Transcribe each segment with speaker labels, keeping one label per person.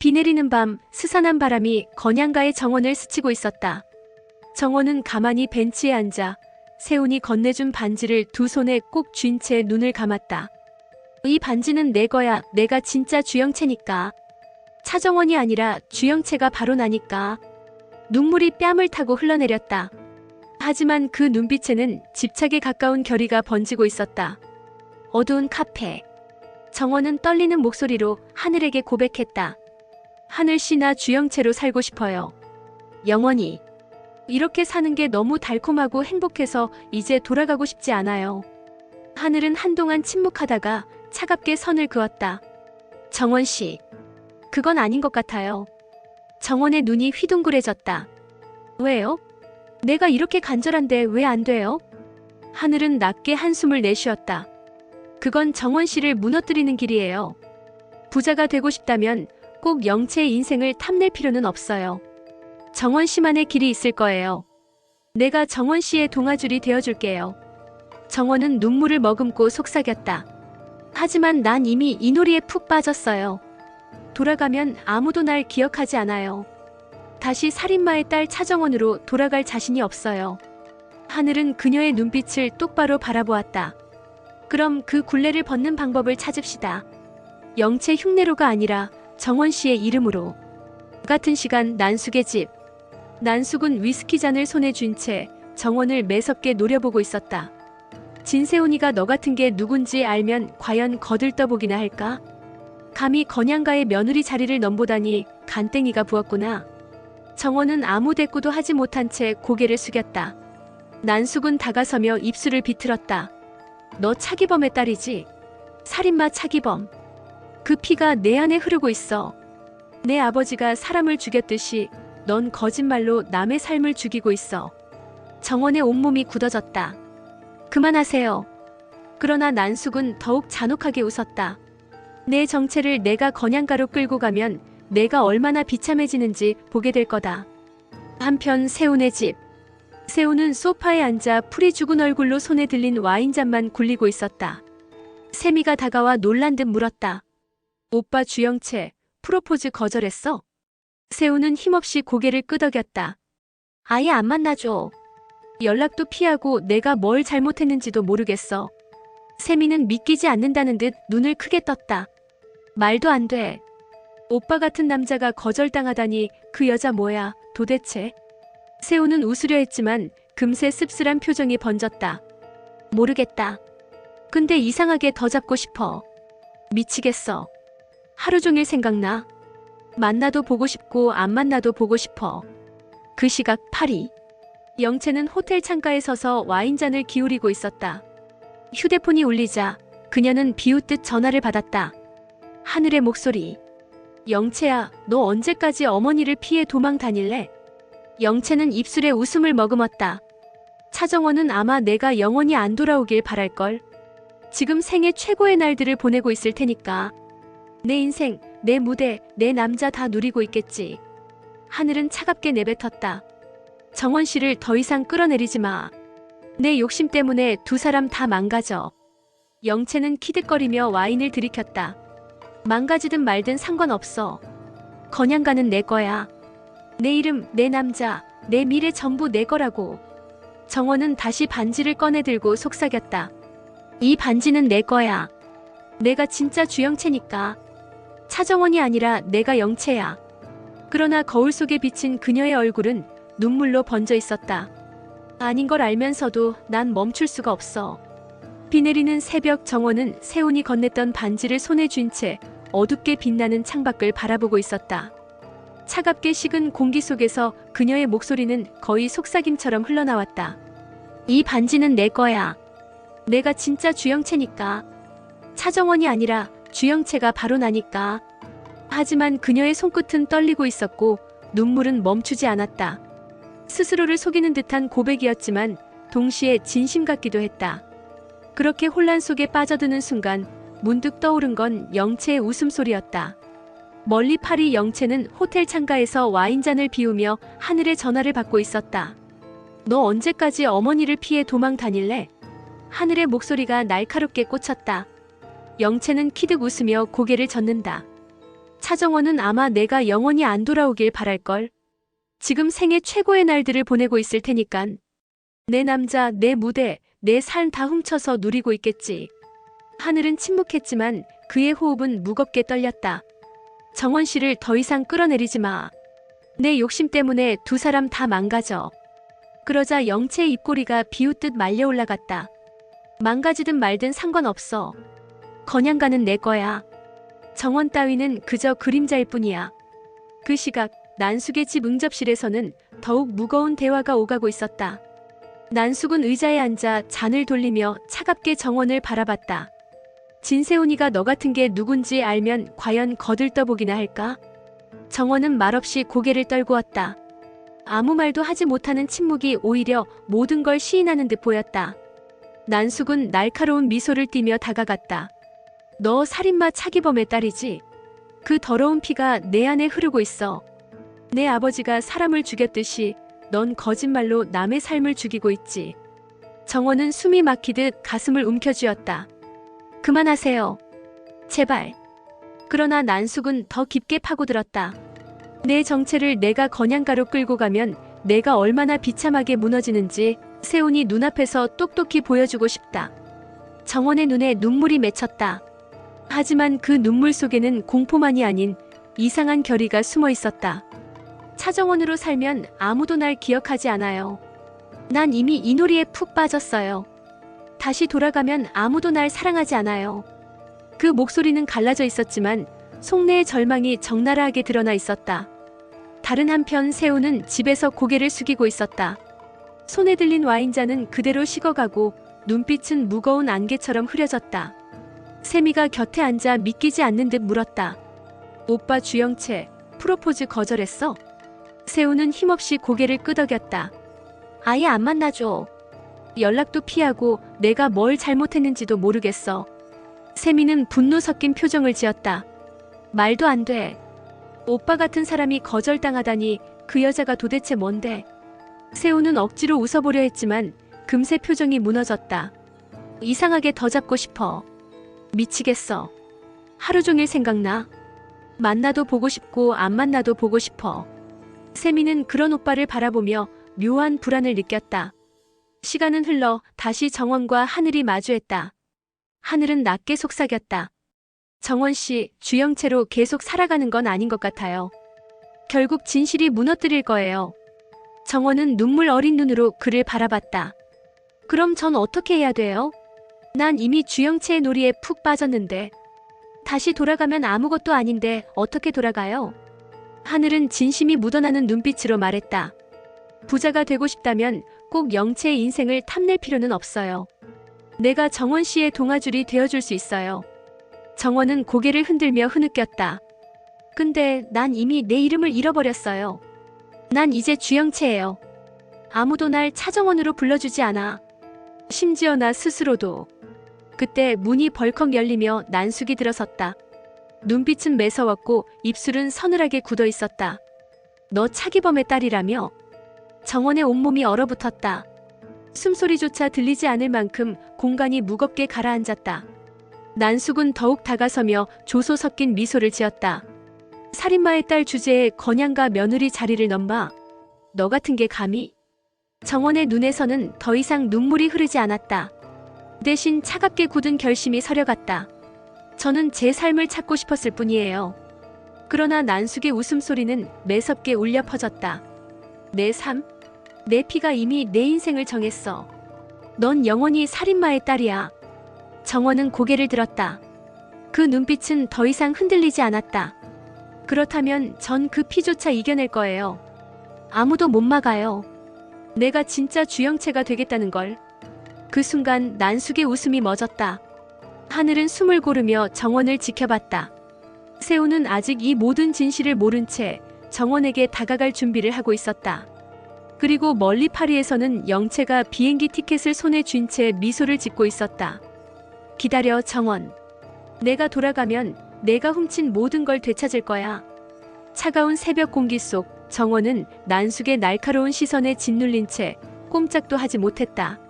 Speaker 1: 비 내리는 밤 스산한 바람이 건양가의 정원을 스치고 있었다. 정원은 가만히 벤치에 앉아 세훈이 건네준 반지를 두 손에 꼭 쥔 채 눈을 감았다. 이 반지는 내 거야. 내가 진짜 주영채니까. 차정원이 아니라 주영채가 바로 나니까. 눈물이 뺨을 타고 흘러내렸다. 하지만 그 눈빛에는 집착에 가까운 결의가 번지고 있었다. 어두운 카페. 정원은 떨리는 목소리로 하늘에게 고백했다. 하늘씨 나 주영채로 살고 싶어요. 영원히. 이렇게 사는 게 너무 달콤하고 행복해서 이제 돌아가고 싶지 않아요. 하늘은 한동안 침묵하다가 차갑게 선을 그었다. 정원 씨. 그건 아닌 것 같아요. 정원의 눈이 휘둥그레졌다. 왜요? 내가 이렇게 간절한데 왜 안 돼요? 하늘은 낮게 한숨을 내쉬었다. 그건 정원 씨를 무너뜨리는 길이에요. 부자가 되고 싶다면 꼭 영채의 인생을 탐낼 필요는 없어요. 정원 씨만의 길이 있을 거예요. 내가 정원 씨의 동아줄이 되어줄게요. 정원은 눈물을 머금고 속삭였다. 하지만 난 이미 이 놀이에 푹 빠졌어요. 돌아가면 아무도 날 기억하지 않아요. 다시 살인마의 딸 차정원으로 돌아갈 자신이 없어요. 하늘은 그녀의 눈빛을 똑바로 바라보았다. 그럼 그 굴레를 벗는 방법을 찾읍시다. 영채 흉내로가 아니라 정원 씨의 이름으로. 같은 시간 난숙의 집. 난숙은 위스키 잔을 손에 쥔 채 정원을 매섭게 노려보고 있었다. 진세훈이가 너 같은 게 누군지 알면 과연 거들떠보기나 할까? 감히 건양가의 며느리 자리를 넘보다니 간땡이가 부었구나. 정원은 아무 대꾸도 하지 못한 채 고개를 숙였다. 난숙은 다가서며 입술을 비틀었다. 너 차기범의 딸이지? 살인마 차기범. 그 피가 내 안에 흐르고 있어. 내 아버지가 사람을 죽였듯이 넌 거짓말로 남의 삶을 죽이고 있어. 정원의 온몸이 굳어졌다. 그만하세요. 그러나 난숙은 더욱 잔혹하게 웃었다. 내 정체를 내가 건양가로 끌고 가면 내가 얼마나 비참해지는지 보게 될 거다. 한편 세훈의 집. 세훈은 소파에 앉아 풀이 죽은 얼굴로 손에 들린 와인잔만 굴리고 있었다. 세미가 다가와 놀란 듯 물었다. 오빠 주영채, 프로포즈 거절했어? 세훈은 힘없이 고개를 끄덕였다. 아예 안 만나줘. 연락도 피하고 내가 뭘 잘못했는지도 모르겠어. 세미는 믿기지 않는다는 듯 눈을 크게 떴다. 말도 안 돼. 오빠 같은 남자가 거절당하다니 그 여자 뭐야, 도대체? 세훈은 웃으려 했지만 금세 씁쓸한 표정이 번졌다. 모르겠다. 근데 이상하게 더 잡고 싶어. 미치겠어. 하루 종일 생각나. 만나도 보고 싶고 안 만나도 보고 싶어. 그 시각 파리. 영채는 호텔 창가에 서서 와인잔을 기울이고 있었다. 휴대폰이 울리자 그녀는 비웃듯 전화를 받았다. 하늘의 목소리. 영채야, 너 언제까지 어머니를 피해 도망 다닐래? 영채는 입술에 웃음을 머금었다. 차정원은 아마 내가 영원히 안 돌아오길 바랄걸. 지금 생애 최고의 날들을 보내고 있을 테니까. 내 인생, 내 무대, 내 남자 다 누리고 있겠지. 하늘은 차갑게 내뱉었다. 정원 씨를 더 이상 끌어내리지 마. 내 욕심 때문에 두 사람 다 망가져. 영채는 키득거리며 와인을 들이켰다. 망가지든 말든 상관없어. 건양가는 내 거야. 내 이름, 내 남자, 내 미래 전부 내 거라고. 정원은 다시 반지를 꺼내 들고 속삭였다. 이 반지는 내 거야. 내가 진짜 주영채니까. 차정원이 아니라 내가 영채야. 그러나 거울 속에 비친 그녀의 얼굴은 눈물로 번져 있었다. 아닌 걸 알면서도 난 멈출 수가 없어. 비 내리는 새벽 정원은 세훈이 건넸던 반지를 손에 쥔 채 어둡게 빛나는 창밖을 바라보고 있었다. 차갑게 식은 공기 속에서 그녀의 목소리는 거의 속삭임처럼 흘러나왔다. 이 반지는 내 거야. 내가 진짜 주영채니까. 차정원이 아니라 주영채가 바로 나니까. 하지만 그녀의 손끝은 떨리고 있었고 눈물은 멈추지 않았다. 스스로를 속이는 듯한 고백이었지만 동시에 진심 같기도 했다. 그렇게 혼란 속에 빠져드는 순간 문득 떠오른 건 영채의 웃음소리였다. 멀리 파리 영채는 호텔 창가에서 와인잔을 비우며 하늘의 전화를 받고 있었다. 너 언제까지 어머니를 피해 도망 다닐래? 하늘의 목소리가 날카롭게 꽂혔다. 영채는 키득 웃으며 고개를 젓는다. 차정원은 아마 내가 영원히 안 돌아오길 바랄걸. 지금 생애 최고의 날들을 보내고 있을 테니깐. 내 남자, 내 무대, 내 삶 다 훔쳐서 누리고 있겠지. 하늘은 침묵했지만 그의 호흡은 무겁게 떨렸다. 정원 씨를 더 이상 끌어내리지 마. 내 욕심 때문에 두 사람 다 망가져. 그러자 영채의 입꼬리가 비웃듯 말려 올라갔다. 망가지든 말든 상관없어. 건양가는 내 거야. 정원 따위는 그저 그림자일 뿐이야. 그 시각 난숙의 집 응접실에서는 더욱 무거운 대화가 오가고 있었다. 난숙은 의자에 앉아 잔을 돌리며 차갑게 정원을 바라봤다. 진세훈이가 너 같은 게 누군지 알면 과연 거들떠보기나 할까? 정원은 말없이 고개를 떨구었다. 아무 말도 하지 못하는 침묵이 오히려 모든 걸 시인하는 듯 보였다. 난숙은 날카로운 미소를 띠며 다가갔다. 너 살인마 차기범의 딸이지? 그 더러운 피가 내 안에 흐르고 있어. 내 아버지가 사람을 죽였듯이 넌 거짓말로 남의 삶을 죽이고 있지. 정원은 숨이 막히듯 가슴을 움켜쥐었다. 그만하세요. 제발. 그러나 난숙은 더 깊게 파고들었다. 내 정체를 내가 건양가로 끌고 가면 내가 얼마나 비참하게 무너지는지 세훈이 눈앞에서 똑똑히 보여주고 싶다. 정원의 눈에 눈물이 맺혔다. 하지만 그 눈물 속에는 공포만이 아닌 이상한 결의가 숨어 있었다. 차정원으로 살면 아무도 날 기억하지 않아요. 난 이미 이 놀이에 푹 빠졌어요. 다시 돌아가면 아무도 날 사랑하지 않아요. 그 목소리는 갈라져 있었지만 속내의 절망이 적나라하게 드러나 있었다. 다른 한편 세우는 집에서 고개를 숙이고 있었다. 손에 들린 와인잔은 그대로 식어가고 눈빛은 무거운 안개처럼 흐려졌다. 세미가 곁에 앉아 믿기지 않는 듯 물었다. 오빠 주영채, 프로포즈 거절했어? 세우는 힘없이 고개를 끄덕였다. 아예 안 만나줘. 연락도 피하고 내가 뭘 잘못했는지도 모르겠어. 세미는 분노 섞인 표정을 지었다. 말도 안 돼. 오빠 같은 사람이 거절당하다니 그 여자가 도대체 뭔데? 세우는 억지로 웃어보려 했지만 금세 표정이 무너졌다. 이상하게 더 잡고 싶어. 미치겠어. 하루 종일 생각나. 만나도 보고 싶고 안 만나도 보고 싶어. 세미는 그런 오빠를 바라보며 묘한 불안을 느꼈다. 시간은 흘러 다시 정원과 하늘이 마주했다. 하늘은 낮게 속삭였다. 정원 씨, 주영채로 계속 살아가는 건 아닌 것 같아요. 결국 진실이 무너뜨릴 거예요. 정원은 눈물 어린 눈으로 그를 바라봤다. 그럼 전 어떻게 해야 돼요? 난 이미 주영채의 놀이에 푹 빠졌는데. 다시 돌아가면 아무것도 아닌데 어떻게 돌아가요? 하늘은 진심이 묻어나는 눈빛으로 말했다. 부자가 되고 싶다면 꼭 영채의 인생을 탐낼 필요는 없어요. 내가 정원 씨의 동아줄이 되어줄 수 있어요. 정원은 고개를 흔들며 흐느꼈다. 근데 난 이미 내 이름을 잃어버렸어요. 난 이제 주영채예요. 아무도 날 차정원으로 불러주지 않아. 심지어 나 스스로도. 그때 문이 벌컥 열리며 난숙이 들어섰다. 눈빛은 매서웠고 입술은 서늘하게 굳어 있었다. 너 차기범의 딸이라며? 정원의 온몸이 얼어붙었다. 숨소리조차 들리지 않을 만큼 공간이 무겁게 가라앉았다. 난숙은 더욱 다가서며 조소 섞인 미소를 지었다. 살인마의 딸 주제에 건양과 며느리 자리를 넘봐. 너 같은 게 감히? 정원의 눈에서는 더 이상 눈물이 흐르지 않았다. 대신 차갑게 굳은 결심이 서려갔다. 저는 제 삶을 찾고 싶었을 뿐이에요. 그러나 난숙의 웃음소리는 매섭게 울려 퍼졌다. 내 삶? 내 피가 이미 내 인생을 정했어. 넌 영원히 살인마의 딸이야. 정원은 고개를 들었다. 그 눈빛은 더 이상 흔들리지 않았다. 그렇다면 전 그 피조차 이겨낼 거예요. 아무도 못 막아요. 내가 진짜 주영채가 되겠다는 걸. 그 순간 난숙의 웃음이 멎었다. 하늘은 숨을 고르며 정원을 지켜봤다. 세우는 아직 이 모든 진실을 모른 채 정원에게 다가갈 준비를 하고 있었다. 그리고 멀리 파리에서는 영채가 비행기 티켓을 손에 쥔 채 미소를 짓고 있었다. 기다려 정원. 내가 돌아가면 내가 훔친 모든 걸 되찾을 거야. 차가운 새벽 공기 속 정원은 난숙의 날카로운 시선에 짓눌린 채 꼼짝도 하지 못했다.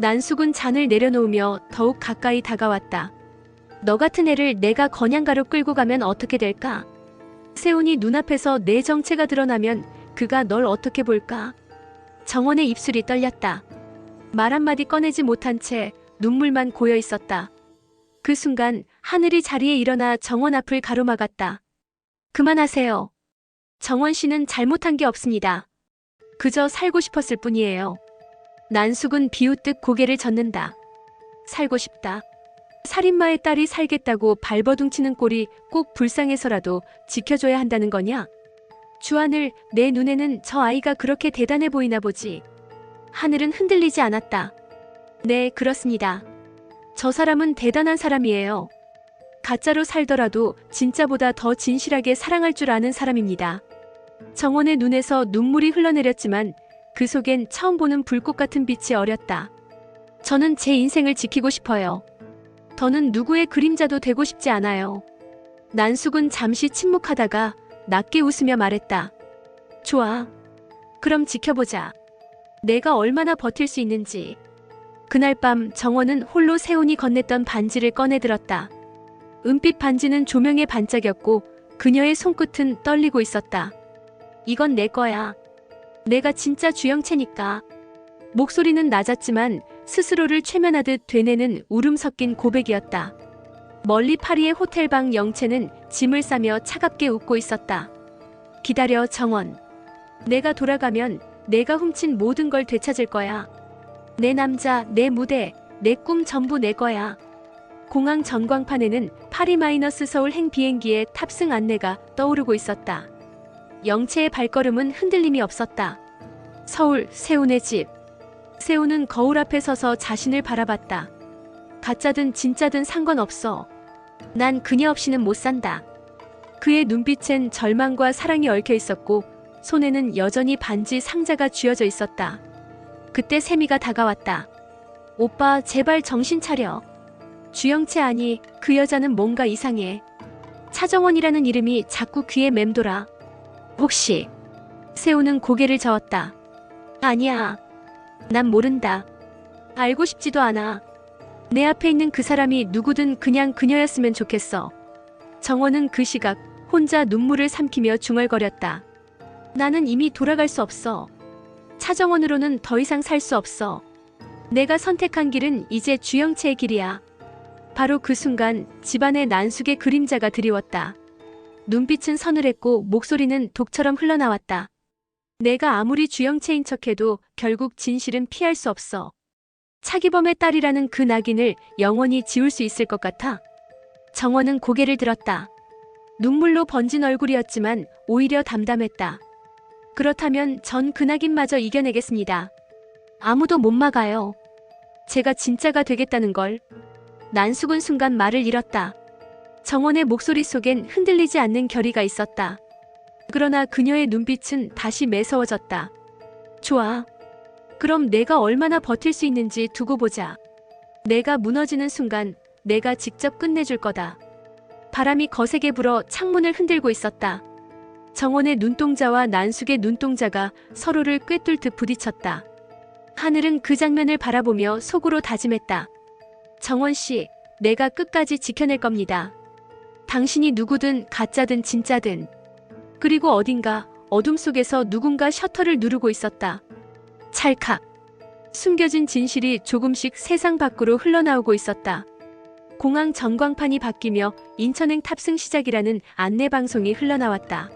Speaker 1: 난숙은 잔을 내려놓으며 더욱 가까이 다가왔다. 너 같은 애를 내가 건양가로 끌고 가면 어떻게 될까? 세훈이 눈앞에서 내 정체가 드러나면 그가 널 어떻게 볼까? 정원의 입술이 떨렸다. 말 한마디 꺼내지 못한 채 눈물만 고여 있었다. 그 순간 하늘이 자리에 일어나 정원 앞을 가로막았다. 그만하세요. 정원 씨는 잘못한 게 없습니다. 그저 살고 싶었을 뿐이에요. 난숙은 비웃듯 고개를 젓는다. 살고 싶다. 살인마의 딸이 살겠다고 발버둥치는 꼴이 꼭 불쌍해서라도 지켜줘야 한다는 거냐? 주하늘, 내 눈에는 저 아이가 그렇게 대단해 보이나 보지. 하늘은 흔들리지 않았다. 네, 그렇습니다. 저 사람은 대단한 사람이에요. 가짜로 살더라도 진짜보다 더 진실하게 사랑할 줄 아는 사람입니다. 정원의 눈에서 눈물이 흘러내렸지만 그 속엔 처음 보는 불꽃 같은 빛이 어렸다. 저는 제 인생을 지키고 싶어요. 더는 누구의 그림자도 되고 싶지 않아요. 난숙은 잠시 침묵하다가 낮게 웃으며 말했다. 좋아. 그럼 지켜보자. 내가 얼마나 버틸 수 있는지. 그날 밤 정원은 홀로 세훈이 건넸던 반지를 꺼내 들었다. 은빛 반지는 조명에 반짝였고 그녀의 손끝은 떨리고 있었다. 이건 내 거야. 내가 진짜 주영채니까. 목소리는 낮았지만 스스로를 최면하듯 되뇌는 울음 섞인 고백이었다. 멀리 파리의 호텔방 영채는 짐을 싸며 차갑게 웃고 있었다. 기다려 정원. 내가 돌아가면 내가 훔친 모든 걸 되찾을 거야. 내 남자, 내 무대, 내 꿈 전부 내 거야. 공항 전광판에는 파리 마이너스 서울 행 비행기의 탑승 안내가 떠오르고 있었다. 영채의 발걸음은 흔들림이 없었다. 서울, 세훈의 집. 세훈은 거울 앞에 서서 자신을 바라봤다. 가짜든 진짜든 상관없어. 난 그녀 없이는 못 산다. 그의 눈빛엔 절망과 사랑이 얽혀 있었고 손에는 여전히 반지 상자가 쥐어져 있었다. 그때 세미가 다가왔다. 오빠, 제발 정신 차려. 주영채 아니, 그 여자는 뭔가 이상해. 차정원이라는 이름이 자꾸 귀에 맴돌아. 혹시 세우는 고개를 저었다. 아니야. 난 모른다. 알고 싶지도 않아. 내 앞에 있는 그 사람이 누구든 그냥 그녀였으면 좋겠어. 정원은 그 시각 혼자 눈물을 삼키며 중얼거렸다. 나는 이미 돌아갈 수 없어. 차정원으로는 더 이상 살 수 없어. 내가 선택한 길은 이제 주영채의 길이야. 바로 그 순간 집안의 난숙의 그림자가 드리웠다. 눈빛은 서늘했고 목소리는 독처럼 흘러나왔다. 내가 아무리 주영채인 척해도 결국 진실은 피할 수 없어. 차기범의 딸이라는 그 낙인을 영원히 지울 수 있을 것 같아. 정원은 고개를 들었다. 눈물로 번진 얼굴이었지만 오히려 담담했다. 그렇다면 전 그 낙인마저 이겨내겠습니다. 아무도 못 막아요. 제가 진짜가 되겠다는 걸. 난숙은 순간 말을 잃었다. 정원의 목소리 속엔 흔들리지 않는 결의가 있었다. 그러나 그녀의 눈빛은 다시 매서워졌다. 좋아. 그럼 내가 얼마나 버틸 수 있는지 두고 보자. 내가 무너지는 순간 내가 직접 끝내줄 거다. 바람이 거세게 불어 창문을 흔들고 있었다. 정원의 눈동자와 난숙의 눈동자가 서로를 꿰뚫듯 부딪혔다. 하늘은 그 장면을 바라보며 속으로 다짐했다. 정원 씨, 내가 끝까지 지켜낼 겁니다. 당신이 누구든 가짜든 진짜든. 그리고 어딘가 어둠 속에서 누군가 셔터를 누르고 있었다. 찰칵. 숨겨진 진실이 조금씩 세상 밖으로 흘러나오고 있었다. 공항 전광판이 바뀌며 인천행 탑승 시작이라는 안내 방송이 흘러나왔다.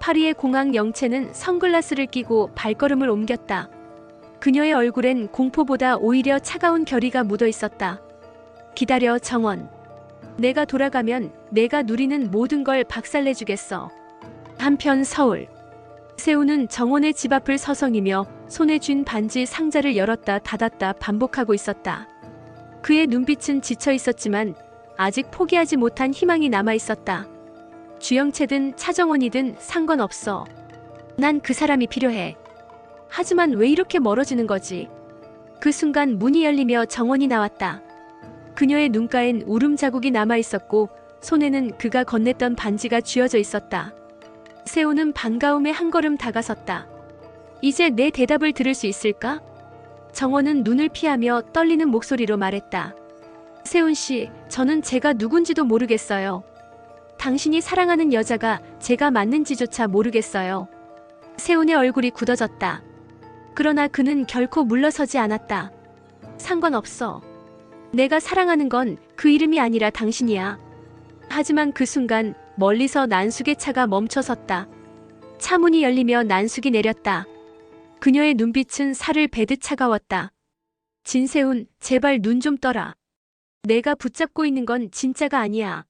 Speaker 1: 파리의 공항 영채는 선글라스를 끼고 발걸음을 옮겼다. 그녀의 얼굴엔 공포보다 오히려 차가운 결의가 묻어 있었다. 기다려 정원. 내가 돌아가면 내가 누리는 모든 걸 박살내주겠어. 한편 서울. 세우는 정원의 집 앞을 서성이며 손에 쥔 반지 상자를 열었다 닫았다 반복하고 있었다. 그의 눈빛은 지쳐 있었지만 아직 포기하지 못한 희망이 남아 있었다. 주영채든 차정원이든 상관없어. 난 그 사람이 필요해. 하지만 왜 이렇게 멀어지는 거지? 그 순간 문이 열리며 정원이 나왔다. 그녀의 눈가엔 울음 자국이 남아 있었고 손에는 그가 건넸던 반지가 쥐어져 있었다. 세호는 반가움에 한 걸음 다가섰다. 이제 내 대답을 들을 수 있을까? 정원은 눈을 피하며 떨리는 목소리로 말했다. 세훈 씨, 저는 제가 누군지도 모르겠어요. 당신이 사랑하는 여자가 제가 맞는지조차 모르겠어요. 세훈의 얼굴이 굳어졌다. 그러나 그는 결코 물러서지 않았다. 상관없어. 내가 사랑하는 건 그 이름이 아니라 당신이야. 하지만 그 순간 멀리서 난숙의 차가 멈춰섰다. 차 문이 열리며 난숙이 내렸다. 그녀의 눈빛은 살을 베듯 차가웠다. 진세훈, 제발 눈 좀 떠라. 내가 붙잡고 있는 건 진짜가 아니야.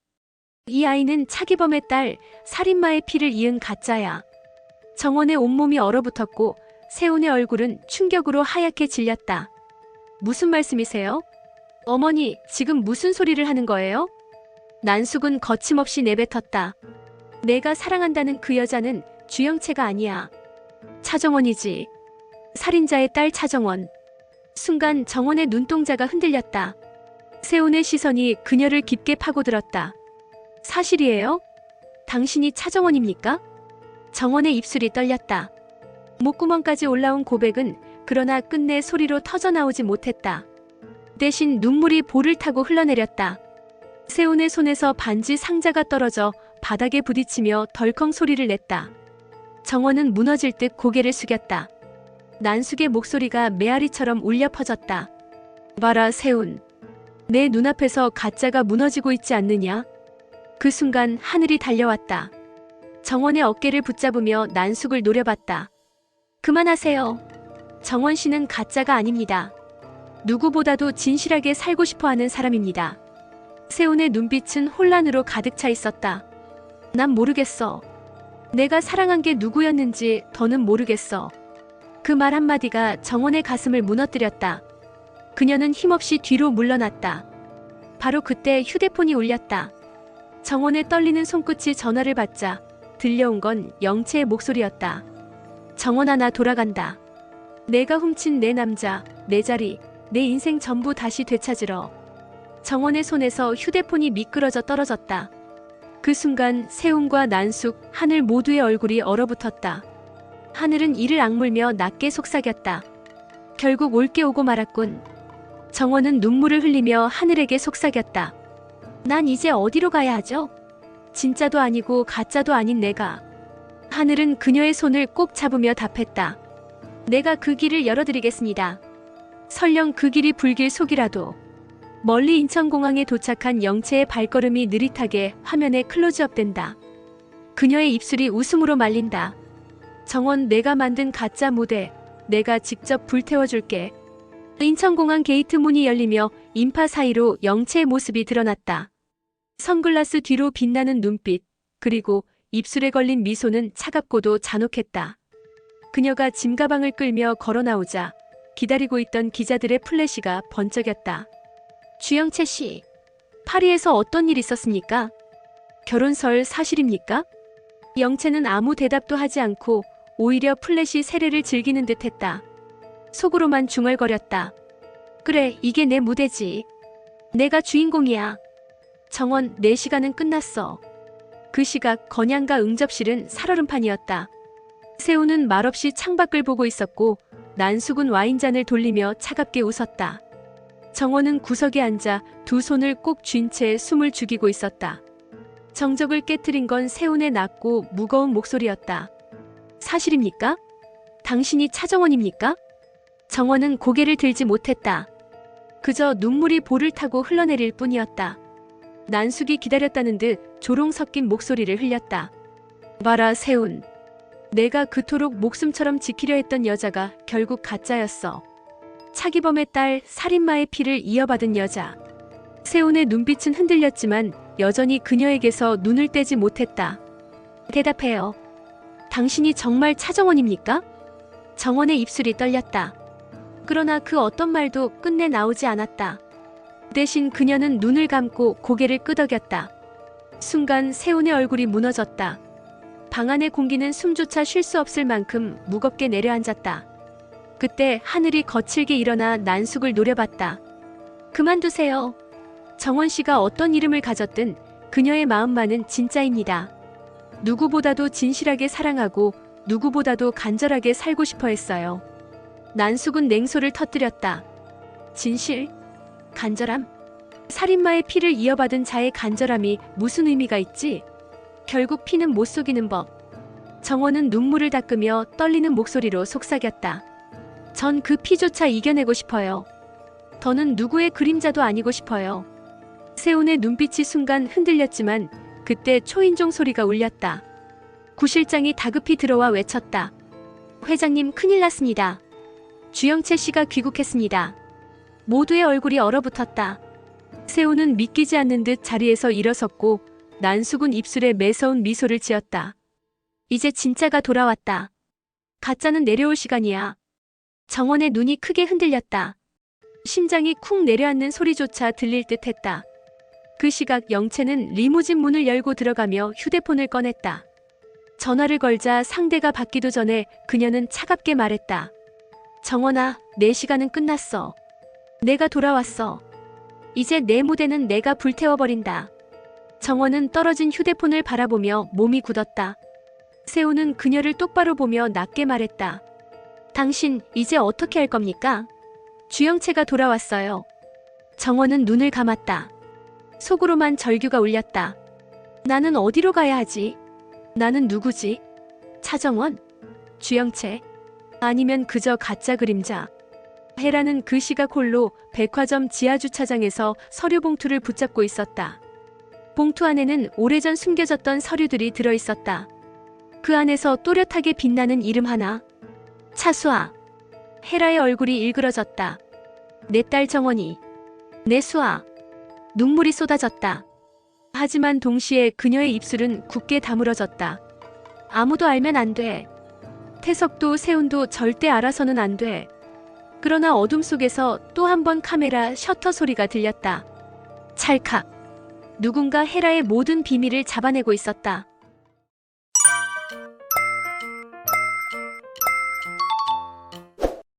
Speaker 1: 이 아이는 차기범의 딸, 살인마의 피를 이은 가짜야. 정원의 온몸이 얼어붙었고 세훈의 얼굴은 충격으로 하얗게 질렸다. 무슨 말씀이세요? 어머니, 지금 무슨 소리를 하는 거예요? 난숙은 거침없이 내뱉었다. 내가 사랑한다는 그 여자는 주영채가 아니야. 차정원이지. 살인자의 딸 차정원. 순간 정원의 눈동자가 흔들렸다. 세훈의 시선이 그녀를 깊게 파고들었다. 사실이에요? 당신이 차정원입니까? 정원의 입술이 떨렸다. 목구멍까지 올라온 고백은 그러나 끝내 소리로 터져나오지 못했다. 대신 눈물이 볼을 타고 흘러내렸다. 세훈의 손에서 반지 상자가 떨어져 바닥에 부딪히며 덜컹 소리를 냈다. 정원은 무너질 듯 고개를 숙였다. 난숙의 목소리가 메아리처럼 울려 퍼졌다. 봐라, 세훈. 내 눈앞에서 가짜가 무너지고 있지 않느냐? 그 순간 하늘이 달려왔다. 정원의 어깨를 붙잡으며 난숙을 노려봤다. 그만하세요. 정원 씨는 가짜가 아닙니다. 누구보다도 진실하게 살고 싶어 하는 사람입니다. 세훈의 눈빛은 혼란으로 가득 차 있었다. 난 모르겠어. 내가 사랑한 게 누구였는지 더는 모르겠어. 그 말 한마디가 정원의 가슴을 무너뜨렸다. 그녀는 힘없이 뒤로 물러났다. 바로 그때 휴대폰이 울렸다. 정원의 떨리는 손끝이 전화를 받자 들려온 건 영채의 목소리였다. 정원아 나 돌아간다. 내가 훔친 내 남자, 내 자리, 내 인생 전부 다시 되찾으러. 정원의 손에서 휴대폰이 미끄러져 떨어졌다. 그 순간 세훈과 난숙, 하늘 모두의 얼굴이 얼어붙었다. 하늘은 이를 악물며 낮게 속삭였다. 결국 올게 오고 말았군. 정원은 눈물을 흘리며 하늘에게 속삭였다. 난 이제 어디로 가야 하죠? 진짜도 아니고 가짜도 아닌 내가. 하늘은 그녀의 손을 꼭 잡으며 답했다. 내가 그 길을 열어드리겠습니다. 설령 그 길이 불길 속이라도. 멀리 인천공항에 도착한 영채의 발걸음이 느릿하게 화면에 클로즈업된다. 그녀의 입술이 웃음으로 말린다. 정원 내가 만든 가짜 무대, 내가 직접 불태워줄게. 인천공항 게이트 문이 열리며 인파 사이로 영채의 모습이 드러났다. 선글라스 뒤로 빛나는 눈빛, 그리고 입술에 걸린 미소는 차갑고도 잔혹했다. 그녀가 짐가방을 끌며 걸어 나오자 기다리고 있던 기자들의 플래시가 번쩍였다. 주영채 씨, 파리에서 어떤 일 있었습니까? 결혼설 사실입니까? 영채는 아무 대답도 하지 않고 오히려 플래시 세례를 즐기는 듯 했다. 속으로만 중얼거렸다. 그래, 이게 내 무대지. 내가 주인공이야. 정원, 내 시간은 끝났어. 그 시각 건양가 응접실은 살얼음판이었다. 세우는 말없이 창밖을 보고 있었고 난숙은 와인잔을 돌리며 차갑게 웃었다. 정원은 구석에 앉아 두 손을 꼭 쥔 채 숨을 죽이고 있었다. 정적을 깨뜨린 건 세훈의 낮고 무거운 목소리였다. 사실입니까? 당신이 차정원입니까? 정원은 고개를 들지 못했다. 그저 눈물이 볼을 타고 흘러내릴 뿐이었다. 난숙이 기다렸다는 듯 조롱 섞인 목소리를 흘렸다. 봐라, 세훈. 내가 그토록 목숨처럼 지키려 했던 여자가 결국 가짜였어. 차기범의 딸, 살인마의 피를 이어받은 여자. 세훈의 눈빛은 흔들렸지만 여전히 그녀에게서 눈을 떼지 못했다. 대답해요. 당신이 정말 차정원입니까? 정원의 입술이 떨렸다. 그러나 그 어떤 말도 끝내 나오지 않았다. 대신 그녀는 눈을 감고 고개를 끄덕였다. 순간 세훈의 얼굴이 무너졌다. 방 안의 공기는 숨조차 쉴 수 없을 만큼 무겁게 내려앉았다. 그때 하늘이 거칠게 일어나 난숙을 노려봤다. 그만두세요. 정원 씨가 어떤 이름을 가졌든 그녀의 마음만은 진짜입니다. 누구보다도 진실하게 사랑하고 누구보다도 간절하게 살고 싶어 했어요. 난숙은 냉소를 터뜨렸다. 진실? 간절함? 살인마의 피를 이어받은 자의 간절함이 무슨 의미가 있지? 결국 피는 못 속이는 법. 정원은 눈물을 닦으며 떨리는 목소리로 속삭였다. 전 그 피조차 이겨내고 싶어요. 더는 누구의 그림자도 아니고 싶어요. 세훈의 눈빛이 순간 흔들렸지만 그때 초인종 소리가 울렸다. 구실장이 다급히 들어와 외쳤다. 회장님 큰일 났습니다. 주영채 씨가 귀국했습니다. 모두의 얼굴이 얼어붙었다. 세훈은 믿기지 않는 듯 자리에서 일어섰고 난수군 입술에 매서운 미소를 지었다. 이제 진짜가 돌아왔다. 가짜는 내려올 시간이야. 정원의 눈이 크게 흔들렸다. 심장이 쿵 내려앉는 소리조차 들릴 듯 했다. 그 시각 영채는 리무진 문을 열고 들어가며 휴대폰을 꺼냈다. 전화를 걸자 상대가 받기도 전에 그녀는 차갑게 말했다. 정원아, 내 시간은 끝났어. 내가 돌아왔어. 이제 내 무대는 내가 불태워버린다. 정원은 떨어진 휴대폰을 바라보며 몸이 굳었다. 세우는 그녀를 똑바로 보며 낮게 말했다. 당신 이제 어떻게 할 겁니까? 주영채가 돌아왔어요. 정원은 눈을 감았다. 속으로만 절규가 울렸다. 나는 어디로 가야 하지? 나는 누구지? 차정원? 주영채? 아니면 그저 가짜 그림자? 헤라는 그 시각 홀로 백화점 지하주차장에서 서류 봉투를 붙잡고 있었다. 봉투 안에는 오래전 숨겨졌던 서류들이 들어 있었다. 그 안에서 또렷하게 빛나는 이름 하나. 차수아. 헤라의 얼굴이 일그러졌다. 내 딸 정원이. 내 수아. 눈물이 쏟아졌다. 하지만 동시에 그녀의 입술은 굳게 다물어졌다. 아무도 알면 안 돼. 태석도 세운도 절대 알아서는 안 돼. 그러나 어둠 속에서 또 한 번 카메라 셔터 소리가 들렸다. 찰칵. 누군가 헤라의 모든 비밀을 잡아내고 있었다.